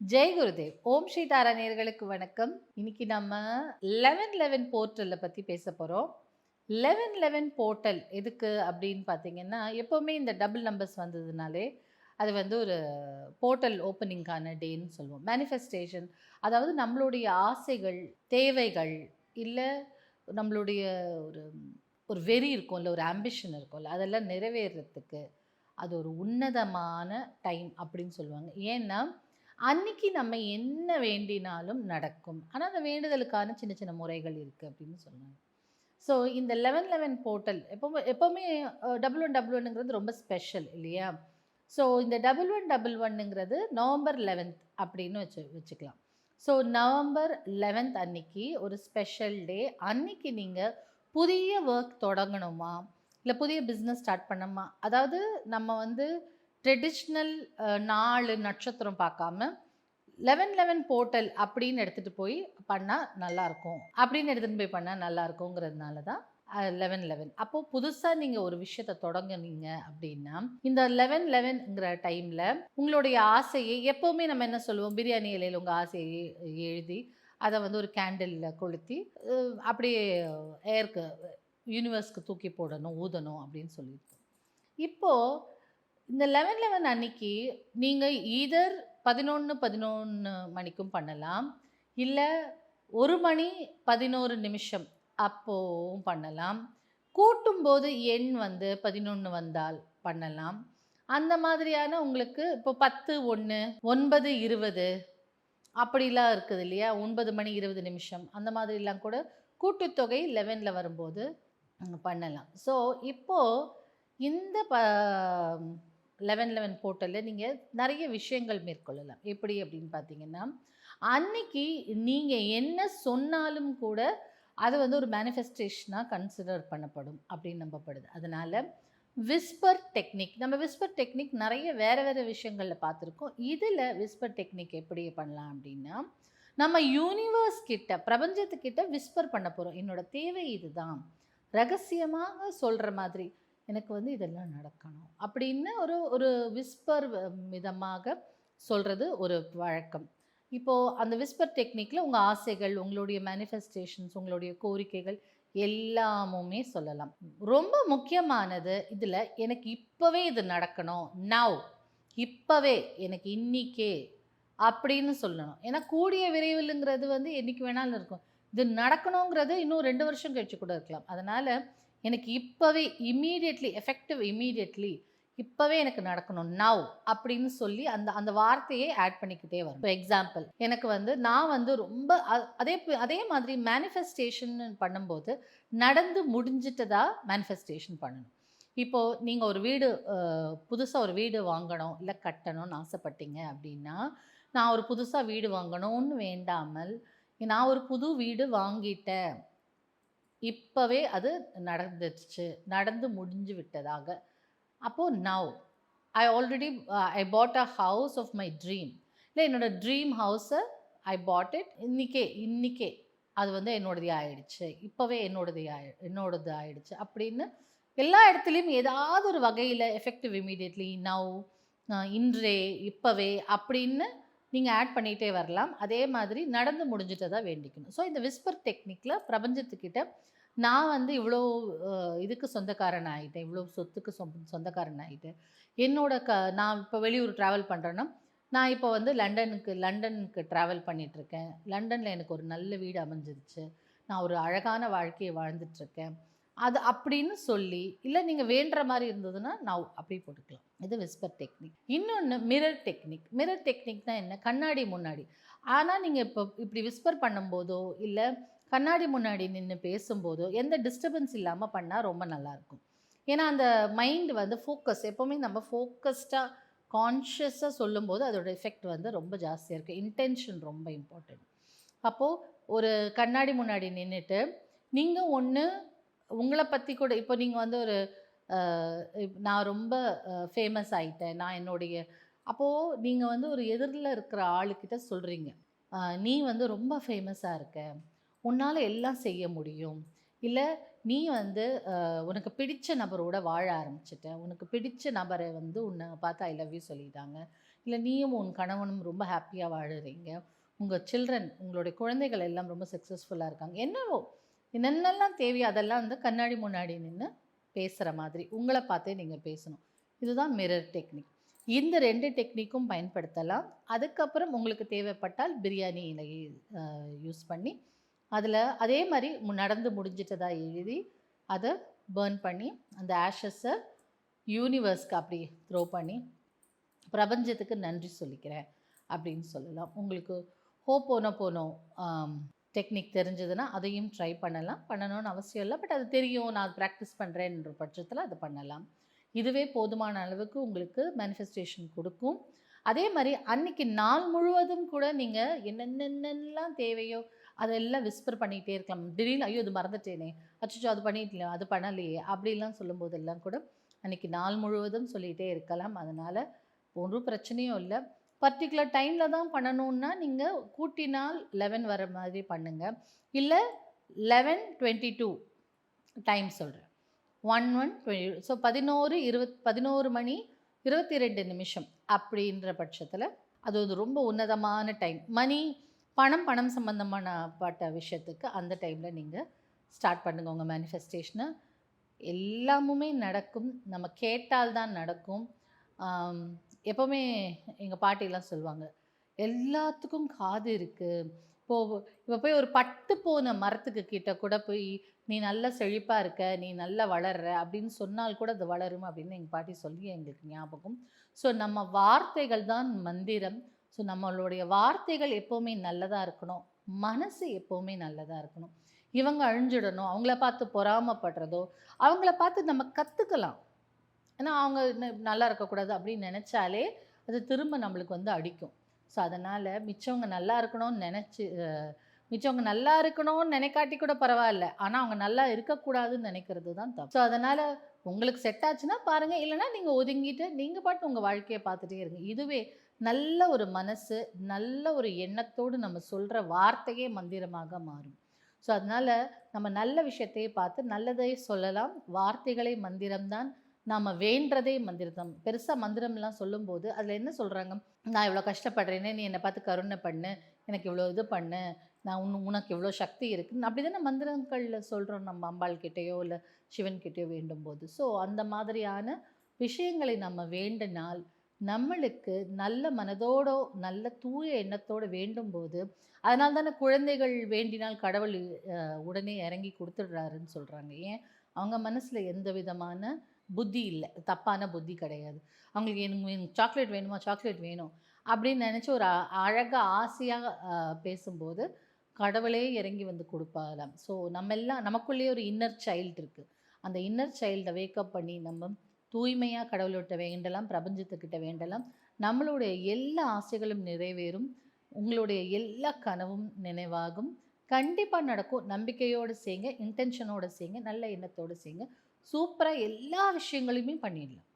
ஜெய் குருதேவ். ஓம் ஸ்ரீ தாரா நேர்களுக்கு வணக்கம். இன்னைக்கு நம்ம லெவன் லெவன் போர்ட்டலை பற்றி பேச போகிறோம் லெவன் லெவன் போர்ட்டல் எதுக்கு அப்படின்னு பார்த்தீங்கன்னா எப்போவுமே இந்த டபுள் நம்பர்ஸ் வந்ததுனாலே அது வந்து ஒரு போர்ட்டல் ஓப்பனிங்கான டேன்னு சொல்லுவோம். மேனிஃபெஸ்டேஷன் அதாவது நம்மளுடைய ஆசைகள் தேவைகள் இல்லை நம்மளுடைய ஒரு ஒரு வெறி இருக்கும்ல ஒரு ஆம்பிஷன் இருக்கும்ல அதெல்லாம் நிறைவேறத்துக்கு அது ஒரு உன்னதமான டைம் அப்படின்னு சொல்லுவாங்க. ஏன்னா அன்னைக்கு நம்ம என்ன வேண்டினாலும் நடக்கும். ஆனால் அந்த வேண்டுதலுக்கான சின்ன சின்ன முறைகள் இருக்குது அப்படின்னு சொன்னாங்க. ஸோ இந்த லெவன் லெவன் போர்ட்டல் எப்போவுமே எப்போவுமே டபுள் ஒன் டபுள் ஒன்னுங்கிறது ரொம்ப ஸ்பெஷல் இல்லையா? ஸோ இந்த டபுள் ஒன் டபுள் ஒன்னுங்கிறது நவம்பர் லெவன்த் அப்படின்னு வச்சு வச்சுக்கலாம். ஸோ நவம்பர் லெவன்த் அன்னைக்கு ஒரு ஸ்பெஷல் டே அன்னைக்கு நீங்கள் புதிய ஒர்க் தொடங்கணுமா? இல்லை புதிய பிஸ்னஸ் ஸ்டார்ட் பண்ணணுமா? அதாவது நம்ம வந்து ட்ரெடிஷ்னல் நாலு நட்சத்திரம் பார்க்காம லெவன் லெவன் போர்ட்டல் அப்படின்னு எடுத்துகிட்டு போய் பண்ணால் நல்லாயிருக்கும் அப்படின்னு எடுத்துகிட்டு போய் பண்ணால் நல்லாயிருக்குங்கிறதுனால தான் லெவன் லெவன் அப்போது புதுசாக நீங்கள் ஒரு விஷயத்தை தொடங்குனீங்க அப்படின்னா இந்த லெவன் லெவன்ங்கிற டைமில் உங்களுடைய ஆசையை எப்போவுமே நம்ம என்ன சொல்லுவோம்? பிரியாணி இலையில் உங்கள் ஆசையை எழுதி அதை வந்து ஒரு கேண்டிலில் கொளுத்தி அப்படியே ஏர்க்கு யூனிவர்ஸ்க்கு தூக்கி போடணும் ஊதணும் அப்படின்னு சொல்லியிருக்கோம். இப்போது இந்த லெவன் லெவன் அன்னைக்கு நீங்கள் ஈதர் பதினொன்று பதினொன்று மணிக்கும் பண்ணலாம். இல்லை ஒரு மணி பதினோரு நிமிஷம் அப்போவும் பண்ணலாம். கூட்டும்போது எண் வந்து பதினொன்று வந்தால் பண்ணலாம். அந்த மாதிரியான உங்களுக்கு இப்போ பத்து ஒன்று ஒன்பது இருபது அப்படிலாம் இருக்குது இல்லையா? ஒன்பது மணி இருபது நிமிஷம் அந்த மாதிரிலாம் கூட கூட்டுத்தொகை லெவனில் வரும்போது பண்ணலாம். ஸோ இப்போது இந்த ப லெவன் லெவன் போர்ட்டலில் நீங்கள் நிறைய விஷயங்கள் மேற்கொள்ளலாம். எப்படி அப்படின்னு பார்த்தீங்கன்னா அன்னைக்கு நீங்கள் என்ன சொன்னாலும் கூட அது வந்து ஒரு மேனிஃபெஸ்டேஷனாக கன்சிடர் பண்ணப்படும் அப்படின்னு நம்பப்படுது. அதனால் விஸ்பர் டெக்னிக் நம்ம விஸ்பர் டெக்னிக் நிறைய வேறு வேறு விஷயங்களில் பார்த்துருக்கோம். இதில் விஸ்பர் டெக்னிக் எப்படி பண்ணலாம் அப்படின்னா நம்ம யூனிவர்ஸ் கிட்ட பிரபஞ்சத்துக்கிட்ட விஸ்பர் பண்ண போகிறோம் என்னோடய தேவை இதுதான். ரகசியமாக சொல்கிற மாதிரி எனக்கு வந்து இதெல்லாம் நடக்கணும். அப்படின்னு ஒரு ஒரு விஸ்பர் விதமாக சொல்கிறது ஒரு வழக்கம். இப்போது அந்த விஸ்பர் டெக்னிக்கில் உங்கள் ஆசைகள் உங்களுடைய மேனிஃபெஸ்டேஷன்ஸ் உங்களுடைய கோரிக்கைகள் எல்லாமுமே சொல்லலாம். ரொம்ப முக்கியமானது இதில் எனக்கு இப்போவே இது நடக்கணும். நவ் இப்போவே. எனக்கு இன்றைக்கே அப்படின்னு சொல்லணும். ஏன்னா கூடிய விரைவிலுங்கிறது வந்து என்னைக்கு வேணாலும் இருக்கும். இது நடக்கணுங்கிறது இன்னும் ரெண்டு வருஷம் கழிச்சு கூட இருக்கலாம். அதனால் எனக்கு இப்போவே இமீடியட்லி எஃபெக்டிவ் இம்மீடியட்லி இப்போவே எனக்கு நடக்கணும். நவ் அப்படின்னு சொல்லி அந்த அந்த வார்த்தையே ஆட் பண்ணிக்கிட்டே வரும். இப்போ எக்ஸாம்பிள் எனக்கு வந்து நான் வந்து ரொம்ப அதே அதே மாதிரி மேனிஃபெஸ்டேஷன் பண்ணும்போது நடந்து முடிஞ்சிட்டதா மேனிஃபெஸ்டேஷன் பண்ணணும். இப்போது நீங்கள் ஒரு வீடு புதுசாக ஒரு வீடு வாங்கணும் இல்லை கட்டணும்னு ஆசைப்பட்டீங்க அப்படின்னா நான் ஒரு புதுசாக வீடு வாங்கணும்னு வேண்டாமல் நான் ஒரு புது வீடு வாங்கிட்டேன் இப்போவே அது நடந்துச்சு நடந்து முடிஞ்சு விட்டதாக. அப்போது now I already I bought a house of my dream இல்லை என்னோடய ட்ரீம் ஹவுஸை ஐ பாட் இட் இன்றைக்கே இன்றைக்கே அது வந்து என்னோடது ஆயிடுச்சு. இப்போவே என்னோடது ஆயி என்னோடது ஆயிடுச்சு. அப்படின்னு எல்லா இடத்துலையும் ஏதாவது ஒரு வகையில் எஃபெக்டிவ் இமீடியட்லி நவ் இன்றே இப்போவே அப்படின்னு நீங்கள் ஆட் பண்ணிகிட்டே வரலாம். அதே மாதிரி நடந்து முடிஞ்சிட்டதா வேண்டிக்கணும். ஸோ இந்த விஸ்பர் டெக்னிக்கில் பிரபஞ்சத்துக்கிட்ட நான் வந்து இவ்வளோ இதுக்கு சொந்தக்காரன் ஆகிட்டேன் இவ்வளோ சொத்துக்கு சொ சொந்தக்காரன் ஆகிட்டேன் என்னோட க நான் இப்போ வெளியூர் ட்ராவல் பண்ணுறேன்னா நான் இப்போ வந்து லண்டனுக்கு லண்டனுக்கு ட்ராவல் பண்ணிகிட்ருக்கேன் லண்டனில் எனக்கு ஒரு நல்ல வீடு அமைஞ்சிருச்சு. நான் ஒரு அழகான வாழ்க்கையை வாழ்ந்துட்டுருக்கேன். அது அப்படின்னு சொல்லி இல்லை நீங்கள் வேண்டுற மாதிரி இருந்ததுன்னா நான் அப்படி போட்டுக்கலாம். இது விஸ்பர் டெக்னிக் இன்னொன்று மிரர் டெக்னிக் மிரர் டெக்னிக்னா என்ன? கண்ணாடி முன்னாடி. ஆனால் நீங்கள் இப்போ இப்படி விஸ்பர் பண்ணும்போதோ இல்லை கண்ணாடி முன்னாடி நின்று பேசும்போதோ எந்த டிஸ்டர்பன்ஸ் இல்லாமல் பண்ணால் ரொம்ப நல்லாயிருக்கும் ஏன்னா அந்த மைண்டு வந்து ஃபோக்கஸ் எப்போவுமே நம்ம ஃபோக்கஸ்டாக கான்ஷியஸாக சொல்லும்போது அதோட எஃபெக்ட் வந்து ரொம்ப ஜாஸ்தியாக இருக்குது இன்டென்ஷன் ரொம்ப இம்பார்ட்டண்ட் அப்போது ஒரு கண்ணாடி முன்னாடி நின்றுட்டு நீங்கள் ஒன்று உங்களை பற்றி கூட இப்போ நீங்கள் வந்து ஒரு நான் ரொம்ப ஃபேமஸ் ஆகிட்டேன் நான் என்னுடைய அப்போது நீங்கள் வந்து ஒரு எதிரில் இருக்கிற ஆளுக்கிட்ட சொல்கிறீங்க நீ வந்து ரொம்ப ஃபேமஸாக இருக்க. உன்னால் எல்லாம் செய்ய முடியும். இல்லை நீ வந்து உனக்கு பிடிச்ச நபரோட வாழ ஆரம்பிச்சிட்ட. உனக்கு பிடிச்ச நபரை வந்து உன்னை பார்த்து ஐ லவ் யூ சொல்லிட்டாங்க. இல்லை நீயும் உன் கணவனும் ரொம்ப ஹாப்பியாக வாழுறீங்க. உங்கள் சில்ட்ரன் உங்களுடைய குழந்தைகள் எல்லாம் ரொம்ப சக்ஸஸ்ஃபுல்லாக இருக்காங்க. என்னவோ என்னென்னலாம் தேவையோ அதெல்லாம் வந்து கண்ணாடி முன்னாடி நின்று பேசுகிற மாதிரி உங்களை பார்த்தே நீங்கள் பேசணும். இதுதான் மிரர் டெக்னிக் இந்த ரெண்டு டெக்னிக்கும் பயன்படுத்தலாம். அதுக்கப்புறம் உங்களுக்கு தேவைப்பட்டால் பிரியாணி இலையை யூஸ் பண்ணி அதில் அதே மாதிரி நடந்து முடிஞ்சிட்டதா எழுதி அதை பேர்ன் பண்ணி அந்த ஆஷஸை யூனிவர்ஸ்க்கு அப்படி த்ரோ பண்ணி பிரபஞ்சத்துக்கு நன்றி சொல்லிக்கிறேன் அப்படின்னு சொல்லலாம். உங்களுக்கு ஹோ போனோ போனோ டெக்னிக் தெரிஞ்சதுன்னா அதையும் ட்ரை பண்ணலாம். பண்ணணும்னு அவசியம் இல்லை. பட் அது தெரியும். நான் ப்ராக்டிஸ் பண்ணுறேன்ற பட்சத்தில் அது பண்ணலாம். இதுவே போதுமான அளவுக்கு உங்களுக்கு மேனிஃபெஸ்டேஷன் கொடுக்கும். அதே மாதிரி அன்னைக்கு நாள் முழுவதும் கூட நீங்கள் என்னென்னலாம் தேவையோ அதெல்லாம் விஸ்பர் பண்ணிகிட்டே இருக்கலாம். திடீர்னு ஐயோ இது மறந்துட்டேனே. அச்சோ அது பண்ணிட்டல அது பண்ணலையே. அப்படிலாம் சொல்லும்போதெல்லாம் கூட அன்றைக்கி நாள் முழுவதும் சொல்லிகிட்டே இருக்கலாம். அதனால் ஒன்றும் பிரச்சனையும் இல்லை. பர்டிகுலர் டைமில் தான் பண்ணணுன்னா நீங்கள் கூட்டினால் லெவன் வர மாதிரி பண்ணுங்கள் இல்லை லெவன் டுவெண்ட்டி டூ டைம் சொல்கிறேன் ஒன் ஒன் டுவெண்ட்டி ஸோ பதினோரு இருபத் பதினோரு மணி இருபத்தி ரெண்டு நிமிஷம் அப்படின்ற பட்சத்தில் அது வந்து ரொம்ப உன்னதமான டைம் மணி பணம் பணம் சம்மந்தமான பட்ட விஷயத்துக்கு அந்த டைமில் நீங்கள் ஸ்டார்ட் பண்ணுங்கள் உங்கள் மேனிஃபெஸ்டேஷனை எல்லாமுமே நடக்கும். நம்ம கேட்டால் தான் நடக்கும். எப்போவுமே எங்கள் பாட்டிலாம் சொல்லுவாங்க எல்லாத்துக்கும் காது இருக்குது இப்போ இப்போ போய் ஒரு பட்டு போன மரத்துக்கு கிட்ட கூட போய் நீ நல்லா செழிப்பாக இருக்க நீ நல்லா வளர்ற அப்படின்னு சொன்னால் கூட அது வளரும் அப்படின்னு எங்கள் பாட்டி சொல்லி எங்களுக்கு ஞாபகம். ஸோ நம்ம வார்த்தைகள் தான் மந்திரம். ஸோ நம்மளுடைய வார்த்தைகள் எப்போவுமே நல்லதாக இருக்கணும். மனசு எப்போவுமே நல்லதாக இருக்கணும். இவங்க அழிஞ்சிடணும். அவங்கள பார்த்து பொறாமப்படுறதோ அவங்கள பார்த்து நம்ம கற்றுக்கலாம் ஏன்னா அவங்க நல்லா இருக்கக்கூடாது அப்படின்னு நினச்சாலே அது திரும்ப நம்மளுக்கு வந்து அடிக்கும். ஸோ அதனால் மிச்சவங்க நல்லா இருக்கணும்னு நினச்சி மிச்சவங்க நல்லா இருக்கணும்னு நினைக்காட்டி கூட பரவாயில்ல. ஆனால் அவங்க நல்லா இருக்கக்கூடாதுன்னு நினைக்கிறது தான் தப்பு. ஸோ அதனால் உங்களுக்கு செட் ஆச்சுன்னா பாருங்கள் இல்லைன்னா நீங்கள் ஒதுங்கிட்டு நீங்கள் பாட்டு உங்கள் வாழ்க்கையை பார்த்துட்டே இருங்க. இதுவே நல்ல ஒரு மனசு நல்ல ஒரு எண்ணத்தோடு நம்ம சொல்கிற வார்த்தையே மந்திரமாக மாறும். ஸோ அதனால் நம்ம நல்ல விஷயத்தையே பார்த்து நல்லதை சொல்லலாம். வார்த்தைகளே மந்திரம்தான். நாம் வேண்டதே மந்திரம் பெருசாக மந்திரம்லாம் சொல்லும்போது அதில் என்ன சொல்கிறாங்க நான் இவ்வளோ கஷ்டப்படுறேனே நீ என்னை பார்த்து கருணை பண்ணு. எனக்கு இவ்வளோ இது பண்ணு. நான் உன் உனக்கு இவ்வளோ சக்தி இருக்குன்னு அப்படி தானே மந்திரங்களில் சொல்கிறோம் நம்ம அம்பாள் கிட்டேயோ இல்லை சிவன் கிட்டேயோ வேண்டும் போது ஸோ அந்த மாதிரியான விஷயங்களை நம்ம வேண்டினால் நம்மளுக்கு நல்ல மனதோடோ நல்ல தூய எண்ணத்தோடு வேண்டும் போது அதனால தானே குழந்தைகள் வேண்டினால் கடவுள் உடனே இறங்கி கொடுத்துடுறாருன்னு சொல்கிறாங்க ஏன்? அவங்க மனசில் எந்த விதமான புத்தி இல்லை. தப்பான புத்தி கிடையாது. அவங்களுக்கு எனக்கு எனக்கு சாக்லேட் வேணுமா? சாக்லேட் வேணும். அப்படின்னு நினச்சி ஒரு அழகாக ஆசையாக பேசும்போது கடவுளே இறங்கி வந்து கொடுப்பாராம். ஸோ நம்ம எல்லாம் நமக்குள்ளேயே ஒரு இன்னர் சைல்டு இருக்குது அந்த இன்னர் சைல்டை வேக்கப் பண்ணி நம்ம தூய்மையாக கடவுள்கிட்ட வேண்டலாம் பிரபஞ்சத்துக்கிட்ட வேண்டலாம். நம்மளுடைய எல்லா ஆசைகளும் நிறைவேறும். உங்களுடைய எல்லா கனவும் நினைவாகும். கண்டிப்பாக நடக்கும். நம்பிக்கையோடு செய்யுங்க இன்டென்ஷனோடு செய்யுங்க நல்ல எண்ணத்தோடு செய்யுங்க சூப்பராக எல்லா விஷயங்களையுமே பண்ணிடலாம்.